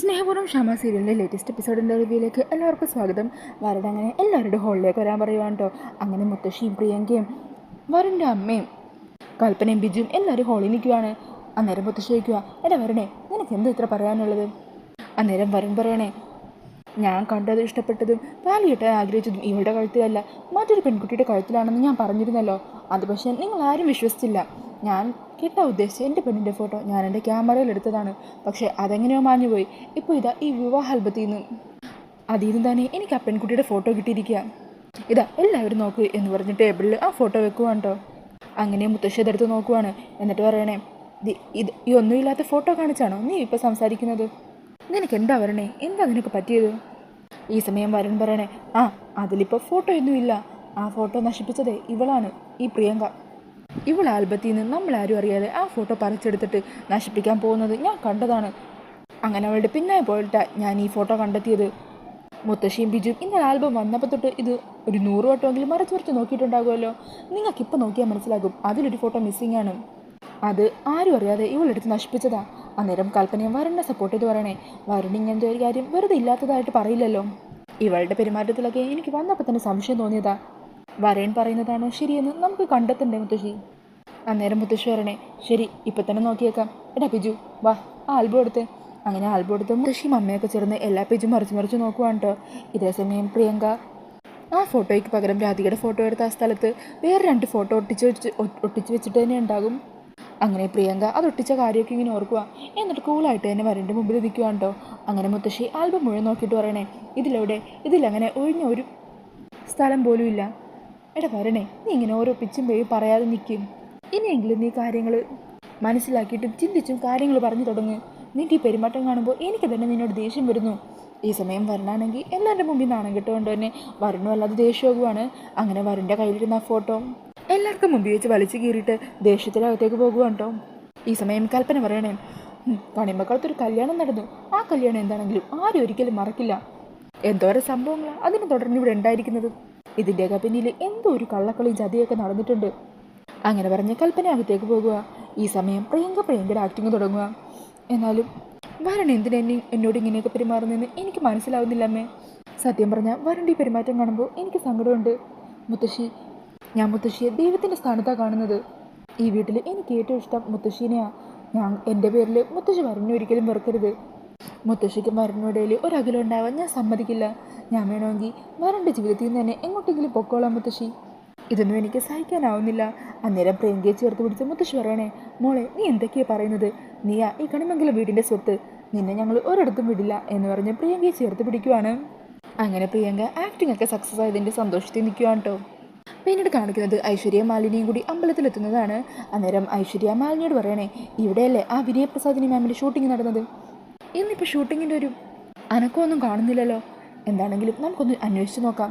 സ്നേഹപൂർവം ക്ഷമ സീരിയലിന്റെ ലേറ്റസ്റ്റ് എപ്പിസോഡിന്റെ റിവ്യൂയിലേക്ക് എല്ലാവർക്കും സ്വാഗതം. വരുടെ അങ്ങനെ എല്ലാവരുടെ ഹോളിലേക്ക് വരാൻ പറയുവാണ് കേട്ടോ അങ്ങനെ മുത്തശ്ശിയും പ്രിയങ്കയും വരന്റെ അമ്മയും കൽപ്പനയും ബിജുവും എല്ലാവരും ഹോളിൽ നിൽക്കുകയാണ് അന്നേരം മുത്തശ്ശി നിൽക്കുക എടാ വരണേ നിനക്ക് എന്താ ഇത്ര പറയാനുള്ളത്? അന്നേരം വരൻ പറയണേ ഞാൻ കണ്ടതും ഇഷ്ടപ്പെട്ടതും പാലി കിട്ടാൻ ആഗ്രഹിച്ചതും ഇവളുടെ കഴുത്തിലല്ല. മറ്റൊരു പെൺകുട്ടിയുടെ കഴുത്തിലാണെന്ന് ഞാൻ പറഞ്ഞിരുന്നല്ലോ. അത് പക്ഷേ നിങ്ങൾ ആരും വിശ്വസിച്ചില്ല. ഞാൻ കെട്ടാൻ ഉദ്ദേശിച്ച എന്റെ പെണ്ണിന്റെ ഫോട്ടോ ഞാൻ എന്റെ ക്യാമറയിൽ എടുത്തതാണ്. പക്ഷേ അതെങ്ങനെയോ മാഞ്ഞുപോയി ഇപ്പോൾ ഇതാ ഈ വിവാഹാൽബത്തിൽ നിന്ന് അതിൽ നിന്ന് തന്നെ എനിക്ക് ആ പെൺകുട്ടിയുടെ ഫോട്ടോ കിട്ടിയിരിക്കുക ഇതാ എല്ലാവരും നോക്കൂ എന്ന് പറഞ്ഞ് ടേബിളിൽ ആ ഫോട്ടോ വെക്കുവാണ് കേട്ടോ അങ്ങനെ മുത്തശ്ശി അതെടുത്ത് നോക്കുവാണ്. എന്നിട്ട് പറയണേ "ദി- ഇത് ഈ ഒന്നുമില്ലാത്ത ഫോട്ടോ കാണിച്ചാണോ നീ ഇപ്പോൾ സംസാരിക്കുന്നത്? നിനക്ക് എന്താ വരണേ? എന്താ നിനക്ക് പറ്റിയത്? ഈ സമയം വരൻ പറയണേ ആ അതിലിപ്പോൾ ഫോട്ടോ ഒന്നുമില്ല ആ ഫോട്ടോ നശിപ്പിച്ചതേ ഇവളാണ് ഈ പ്രിയങ്ക. ഇവൾ ആൽബത്തിൽ നിന്ന് നമ്മളാരും അറിയാതെ ആ ഫോട്ടോ പറിച്ചെടുത്തിട്ട് നശിപ്പിക്കാൻ പോകുന്നത് ഞാൻ കണ്ടതാണ്. അങ്ങനെ അവളുടെ പിന്നായി പോയിട്ടാ ഞാൻ ഈ ഫോട്ടോ കണ്ടെത്തിയത്. മുത്തശ്ശിയും ബിജു ഇന്നലെ ആൽബം വന്നപ്പോൾ തൊട്ട് ഇത് ഒരു നൂറ് വട്ടമെങ്കിലും മറച്ചു മറിച്ച് നോക്കിയിട്ടുണ്ടാകുമല്ലോ. നിങ്ങൾക്ക് ഇപ്പം നോക്കിയാൽ മനസ്സിലാകും അതിലൊരു ഫോട്ടോ മിസ്സിംഗ് ആണ്. അത് ആരും അറിയാതെ ഇവളെടുത്ത് നശിപ്പിച്ചതാ. അന്നേരം കൽപ്പനയും വരുണിനെ സപ്പോർട്ട് ചെയ്ത് പറയണേ വരുൺ ഇങ്ങനത്തെ ഒരു കാര്യം വെറുതെ ഇല്ലാത്തതായിട്ട് പറയില്ലല്ലോ. ഇവളുടെ പെരുമാറ്റത്തിലൊക്കെ എനിക്ക് വന്നപ്പോൾ തന്നെ സംശയം തോന്നിയതാ. വരൻ പറയുന്നതാണോ ശരിയെന്ന് നമുക്ക് കണ്ടെത്തണ്ടേ മുത്തശ്ശി? അന്നേരം മുത്തശ്ശി ശരി ഇപ്പം തന്നെ നോക്കിയേക്കാം. എടാ പിജു വാ ആ ആൽബം എടുത്ത്. അങ്ങനെ ആൽബം എടുത്ത് മുത്തശ്ശിയും അമ്മയൊക്കെ ചേർന്ന് എല്ലാ പേജും മറിച്ച് മറിച്ച് നോക്കുവാണ് കേട്ടോ ഇതേ സമയം പ്രിയങ്ക ആ ഫോട്ടോയ്ക്ക് പകരം രാധികയുടെ ഫോട്ടോ എടുത്ത ആ സ്ഥലത്ത് വേറെ രണ്ട് ഫോട്ടോ ഒട്ടിച്ച് വെച്ച് ഒട്ടിച്ച് വെച്ചിട്ട് തന്നെ ഉണ്ടാകും. അങ്ങനെ പ്രിയങ്ക അത് ഒട്ടിച്ച കാര്യമൊക്കെ ഇങ്ങനെ ഓർക്കുക എന്നിട്ട് കൂളായിട്ട് തന്നെ വരന്റെ മുമ്പിൽ നിൽക്കുവാണ് കേട്ടോ അങ്ങനെ മുത്തശ്ശി ആൽബം മുഴുവൻ നോക്കിയിട്ട് പറയണേ ഇതിലെവിടെ? ഇതിലങ്ങനെ ഒഴിഞ്ഞ ഒരു സ്ഥലം പോലും ഇല്ല. എടാ വരണേ നീ ഇങ്ങനെ ഓരോ പിച്ചും പേയും പറയാതെ നിൽക്കും ഇനിയെങ്കിലും നീ കാര്യങ്ങൾ മനസ്സിലാക്കിയിട്ടും ചിന്തിച്ചും കാര്യങ്ങൾ പറഞ്ഞു തുടങ്ങ്. നിന്റെ ഈ പെരുമാറ്റം കാണുമ്പോൾ എനിക്ക് തന്നെ നിന്നോട് ദേഷ്യം വരുന്നു. ഈ സമയം വരണാണെങ്കിൽ എല്ലാവരുടെ മുമ്പിൽ നാണം കിട്ടുകൊണ്ട് തന്നെ വരണു അല്ലാതെ ദേഷ്യമാകുവാണ്. അങ്ങനെ വരന്റെ കയ്യിലിരുന്ന ആ ഫോട്ടോ എല്ലാവർക്കും മുമ്പിൽ വെച്ച് വലിച്ചു കീറിയിട്ട് ദേഷ്യത്തിനകത്തേക്ക് പോകുവാണ് കേട്ടോ ഈ സമയം കൽപ്പന പറയണേ "ഉം, കണിമ്പക്കാലത്തൊരു കല്യാണം നടന്നു. ആ കല്യാണം എന്താണെങ്കിലും ആരും ഒരിക്കലും മറക്കില്ല. എന്തോരം സംഭവങ്ങളാണ് അതിനെ തുടർന്ന് ഇവിടെ ഉണ്ടായിരിക്കുന്നത്. ഇതിന്റെയൊക്കെ പിന്നിൽ എന്തോ ഒരു കള്ളക്കളിയും ചതിയൊക്കെ നടന്നിട്ടുണ്ട്. അങ്ങനെ പറഞ്ഞ് കൽപ്പന അകത്തേക്ക് പോകുക. ഈ സമയം പ്രിയങ്ക പ്രിയങ്കയുടെ ആക്ടിങ് തുടങ്ങുക. എന്നാലും വരുൺ എന്തിനാ എന്നെ എന്നോട് ഇങ്ങനെയൊക്കെ പെരുമാറുന്നതെന്ന് എനിക്ക് മനസ്സിലാവുന്നില്ല അമ്മേ സത്യം പറഞ്ഞാൽ വരുണിന്റെ ഈ പെരുമാറ്റം കാണുമ്പോൾ എനിക്ക് സങ്കടമുണ്ട്. മുത്തശ്ശി ഞാൻ മുത്തശ്ശിയെ ദൈവത്തിന്റെ സ്ഥാനത്താണ് കാണുന്നത്. ഈ വീട്ടിൽ എനിക്ക് ഏറ്റവും ഇഷ്ടം മുത്തശ്ശീനെയാണ് ഞാൻ എന്റെ പേരിൽ മുത്തശ്ശി വരുണിനെ ഒരിക്കലും വെറുക്കരുത്. മുത്തശ്ശിക്കും ഒരു ഒരകലം ഉണ്ടാവാൻ ഞാൻ സമ്മതിക്കില്ല. ഞാൻ വേണമെങ്കിൽ വരുണിന്റെ ജീവിതത്തിൽ നിന്ന് തന്നെ എങ്ങോട്ടെങ്കിലും പൊക്കോളാം മുത്തശ്ശി. ഇതൊന്നും എനിക്ക് സഹിക്കാനാവുന്നില്ല. അന്നേരം പ്രിയങ്കയെ ചേർത്ത് പിടിച്ച് മുത്തശ്ശി പറയണേ മോളെ നീ എന്തൊക്കെയാ പറയുന്നത്? നീയാ ഈ കണിമംഗലം വീടിന്റെ സ്വത്ത്. നിന്നെ ഞങ്ങൾ ഒരിടത്തും വിടില്ല എന്ന് പറഞ്ഞ് പ്രിയങ്കയെ ചേർത്ത് പിടിക്കുവാണ്. അങ്ങനെ പ്രിയങ്ക ആക്ടിംഗ് ഒക്കെ സക്സസ് ആയതിന്റെ സന്തോഷത്തിൽ നിൽക്കുവാണ് കേട്ടോ പിന്നീട് കാണിക്കുന്നത് ഐശ്വര്യ മാലിനിയും കൂടി അമ്പലത്തിലെത്തുന്നതാണ്. അന്നേരം ഐശ്വര്യ മാലിനിയോട് പറയണേ ഇവിടെയല്ലേ ആ വിനയപ്രസാദിനി മാമിന്റെ ഷൂട്ടിംഗ് നടന്നത്? ഇന്നിപ്പോൾ ഷൂട്ടിങ്ങിന്റെ ഒരു അനക്കമൊന്നും കാണുന്നില്ലല്ലോ. എന്താണെങ്കിലും നമുക്കൊന്ന് അന്വേഷിച്ച് നോക്കാം.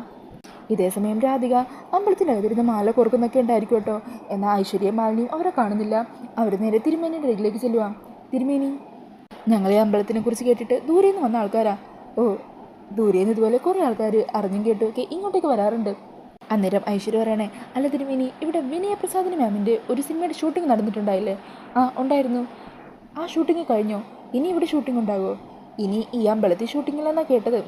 ഇതേസമയം രാധിക അമ്പലത്തിനകത്തിരുന്ന് മാല കോർക്കുന്നൊക്കെ ഉണ്ടായിരിക്കും കേട്ടോ. എന്നാൽ ഐശ്വര്യ മാലിനിയും അവരെ കാണുന്നില്ല. അവർ നേരെ തിരുമേനിയുടെ അരികിലേക്ക് ചെല്ലുക തിരുമേനി ഞങ്ങളെ അമ്പലത്തിനെ കുറിച്ച് കേട്ടിട്ട് ദൂരെ നിന്ന് വന്ന ആൾക്കാരാ. ഓ ദൂരെ നിന്ന് ഇതുപോലെ കുറേ ആൾക്കാർ അറിഞ്ഞും കേട്ടുമൊക്കെ ഇങ്ങോട്ടേക്ക് വരാറുണ്ട്. അന്നേരം ഐശ്വര്യ പറയണേ അല്ല തിരുമേനി ഇവിടെ വിനയപ്രസാദിന് മാമിന്റെ ഒരു സിനിമയുടെ ഷൂട്ടിംഗ് നടന്നിട്ടുണ്ടായില്ലേ? ആ ഉണ്ടായിരുന്നു. ആ ഷൂട്ടിംഗ് കഴിഞ്ഞോ? ഇനി ഇവിടെ ഷൂട്ടിംഗ് ഉണ്ടാകുമോ ഇനി ഈ അമ്പലത്തിൽ ഷൂട്ടിങ്ങിലെന്നാണ് കേട്ടത്.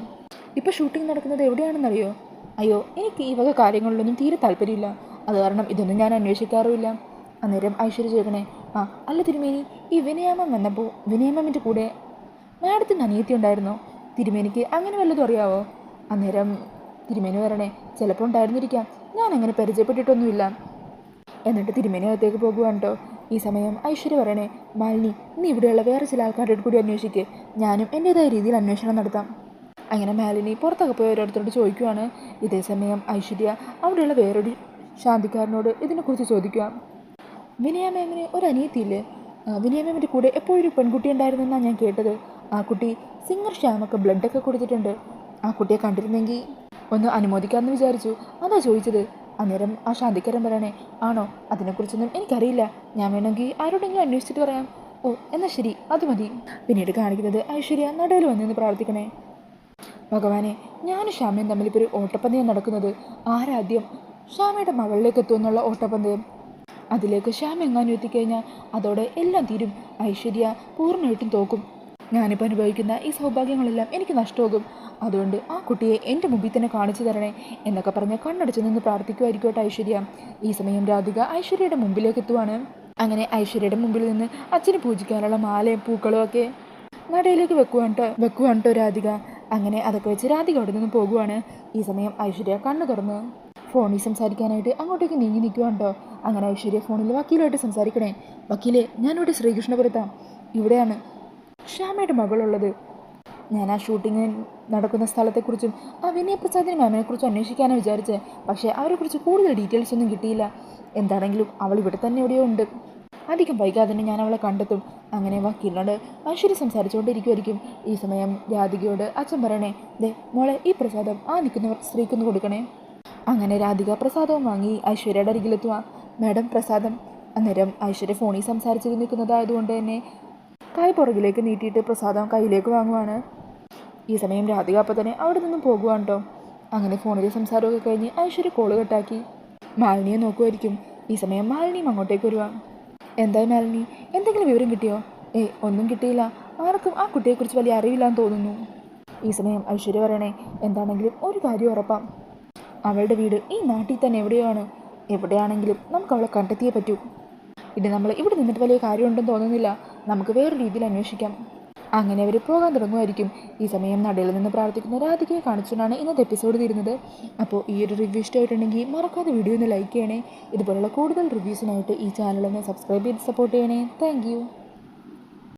ഇപ്പോൾ ഷൂട്ടിംഗ് നടക്കുന്നത് എവിടെയാണെന്നറിയോ? അയ്യോ എനിക്ക് ഈ വക കാര്യങ്ങളിലൊന്നും തീരെ താല്പര്യമില്ല. അത് കാരണം ഇതൊന്നും ഞാൻ അന്വേഷിക്കാറുമില്ല. അന്നേരം ഐശ്വര്യ ചേട്ടനെ ആ അല്ല തിരുമേനി ഈ വിനയാമം വന്നപ്പോൾ വിനയാമമിന്റെ കൂടെ മാഡത്തിന് അനിയത്തി ഉണ്ടായിരുന്നോ? തിരുമേനിക്ക് അങ്ങനെ വല്ലതും അറിയാവോ? അന്നേരം തിരുമേനി വരണേ ചിലപ്പോൾ ഉണ്ടായിരുന്നിരിക്കാം. ഞാൻ അങ്ങനെ പരിചയപ്പെട്ടിട്ടൊന്നുമില്ല. എന്നിട്ട് തിരുമേനി അകത്തേക്ക് പോകുവാണ് ഈ സമയം ഐശ്വര്യ പറയണേ മാലിനി നീ ഇവിടെയുള്ള വേറെ ചില ആൾക്കാരുടെ കൂടി അന്വേഷിക്കേ. ഞാനും എന്റേതായ രീതിയിൽ അന്വേഷണം നടത്താം. അങ്ങനെ മാലിനി പുറത്തൊക്കെ പോയി ഓരോരുത്തരോട് ചോദിക്കുവാണ്. ഇതേ സമയം ഐശ്വര്യ അവിടെയുള്ള വേറൊരു ശാന്തിക്കാരനോട് ഇതിനെക്കുറിച്ച് ചോദിക്കുക വിനയ മാമിന് ഒരു അനിയത്തിയില്ലേ? വിനയ മാമിന്റെ കൂടെ എപ്പോഴും ഒരു പെൺകുട്ടി ഉണ്ടായിരുന്നെന്നാണ് ഞാൻ കേട്ടത്. ആ കുട്ടി സിംഗർ ശ്യാമൊക്കെ ബ്ലഡൊക്കെ കൊടുത്തിട്ടുണ്ട്. ആ കുട്ടിയെ കണ്ടിരുന്നെങ്കിൽ ഒന്ന് അനുമോദിക്കാമെന്ന് വിചാരിച്ചു. അതാ ചോദിച്ചത്. അന്നേരം ആ ശാന്തിക്കാരൻ പറയണേ ആണോ? അതിനെക്കുറിച്ചൊന്നും എനിക്കറിയില്ല. ഞാൻ വേണമെങ്കിൽ ആരോടെങ്കിലും അന്വേഷിച്ചിട്ട് പറയാം. ഓ എന്നാൽ ശരി. അത് മതി. പിന്നീട് കാണിക്കുന്നത് ഐശ്വര്യ നടുവിൽ വന്നിന്ന് പ്രാർത്ഥിക്കണേ. ഭഗവാനെ ഞാനും ശ്യാമയും തമ്മിൽ ഇപ്പോൾ ഒരു ഓട്ടപ്പന്തയം നടക്കുന്നത്. ആരാദ്യം? ശ്യാമയുടെ മകളിലേക്ക് എത്തുമെന്നുള്ള ഓട്ടപ്പന്തയം. അതിലേക്ക് ശ്യാമ എങ്ങാനും എത്തിക്കഴിഞ്ഞാൽ അതോടെ എല്ലാം തീരും. ഐശ്വര്യ പൂർണമായിട്ടും തോക്കും. ഞാനിപ്പോൾ അനുഭവിക്കുന്ന ഈ സൗഭാഗ്യങ്ങളെല്ലാം എനിക്ക് നഷ്ടമാകും. അതുകൊണ്ട് ആ കുട്ടിയെ എന്റെ മുമ്പിൽ തന്നെ കാണിച്ചു തരണേ എന്നൊക്കെ പറഞ്ഞ് കണ്ണടച്ച് നിന്ന് പ്രാർത്ഥിക്കുമായിരിക്കോട്ടെ ഐശ്വര്യ. ഈ സമയം രാധിക ഐശ്വര്യയുടെ മുമ്പിലേക്ക് എത്തുവാണ്. അങ്ങനെ ഐശ്വര്യയുടെ മുമ്പിൽ നിന്ന് അച്ഛന് പൂജിക്കാനുള്ള മാലയും പൂക്കളും ഒക്കെ നടയിലേക്ക് വെക്കുവാണ് ട്ടോ വെക്കുവാണ് ട്ടോ രാധിക. അങ്ങനെ അതൊക്കെ വെച്ച് രാധിക അവിടെ നിന്ന് പോകുവാണ്. ഈ സമയം ഐശ്വര്യ കണ്ണു തുറന്ന്. ഫോണിൽ സംസാരിക്കാനായിട്ട് അങ്ങോട്ടേക്ക് നീങ്ങി നിൽക്കുവാണ്ടോ അങ്ങനെ ഐശ്വര്യ ഫോണിൽ വക്കീലുമായിട്ട് സംസാരിക്കണേ. വക്കീലെ ഞാനിവിടെ ശ്രീകൃഷ്ണപുരത്താണ് ഇവിടെയാണ് ക്ഷാമയുടെ മകളുള്ളത്. ഞാൻ ആ ഷൂട്ടിങ് നടക്കുന്ന സ്ഥലത്തെക്കുറിച്ചും ആ വിനയ പ്രസാദിന് മാമിനെക്കുറിച്ചും അന്വേഷിക്കാനാണ് വിചാരിച്ചത് പക്ഷേ അവരെക്കുറിച്ച് കൂടുതൽ ഡീറ്റെയിൽസ് ഒന്നും കിട്ടിയില്ല. എന്താണെങ്കിലും അവൾ ഇവിടെ തന്നെ എവിടെയോ ഉണ്ട്. അധികം വൈകാതെ തന്നെ ഞാൻ അവളെ കണ്ടെത്തും. അങ്ങനെ വക്കീലിനോട് ഐശ്വര്യ സംസാരിച്ചുകൊണ്ടിരിക്കുമായിരിക്കും ഈ സമയം രാധികയോട് അച്ഛൻ പറയണേ ദേ മോളെ ഈ പ്രസാദം ആ നിൽക്കുന്നവർ സ്ത്രീക്കൊന്ന് കൊടുക്കണേ. അങ്ങനെ രാധിക പ്രസാദവും വാങ്ങി ഐശ്വര്യയുടെ അരികിലെത്തുക മാഡം പ്രസാദം. അന്നേരം ഐശ്വര്യ ഫോണിൽ സംസാരിച്ചിട്ട് നിൽക്കുന്നതായതുകൊണ്ട് തന്നെ കൈ പുറകിലേക്ക് നീട്ടിയിട്ട് പ്രസാദം കയ്യിലേക്ക് വാങ്ങുവാണ്. ഈ സമയം രാധിക അപ്പം തന്നെ അവിടെ നിന്നും പോകുവാണ് കേട്ടോ അങ്ങനെ ഫോണിലെ സംസാരമൊക്കെ കഴിഞ്ഞ് ഐശ്വര്യ കോൾ കട്ടാക്കി. മാലിനിയെ നോക്കുമായിരിക്കും ഈ സമയം മാലിനിയും അങ്ങോട്ടേക്ക് വരുവാ. എന്തായി മാലിനി? എന്തെങ്കിലും വിവരം കിട്ടിയോ? ഏയ് ഒന്നും കിട്ടിയില്ല. ആർക്കും ആ കുട്ടിയെക്കുറിച്ച് വലിയ അറിവില്ലാന്ന് തോന്നുന്നു. ഈ സമയം ഐശ്വര്യ പറയണേ എന്താണെങ്കിലും ഒരു കാര്യം ഉറപ്പാം. അവളുടെ വീട് ഈ നാട്ടിൽ തന്നെ എവിടെയാണ്? എവിടെയാണെങ്കിലും നമുക്ക് അവളെ കണ്ടെത്തിയേ പറ്റൂ. ഇത് നമ്മൾ ഇവിടെ നിന്നിട്ട് വലിയ കാര്യമുണ്ടെന്ന് തോന്നുന്നില്ല. നമുക്ക് വേറെ രീതിയിൽ അന്വേഷിക്കാം. അങ്ങനെ അവർ പോകാൻ തുടങ്ങുമായിരിക്കും. ഈ സമയം നടയിൽ നിന്ന് പ്രാർത്ഥിക്കുന്ന രാധികയെ കാണിച്ചുകൊണ്ടാണ് ഇന്നത്തെ എപ്പിസോഡ് തീരുന്നത്. അപ്പോൾ ഈ ഒരു റിവ്യൂ ഇഷ്ടമായിട്ടുണ്ടെങ്കിൽ മറക്കാതെ വീഡിയോ ഒന്ന് ലൈക്ക് ചെയ്യണേ. ഇതുപോലുള്ള കൂടുതൽ റിവ്യൂസിനായിട്ട് ഈ ചാനലൊന്ന് സബ്സ്ക്രൈബ് ചെയ്ത് സപ്പോർട്ട് ചെയ്യണേ. താങ്ക്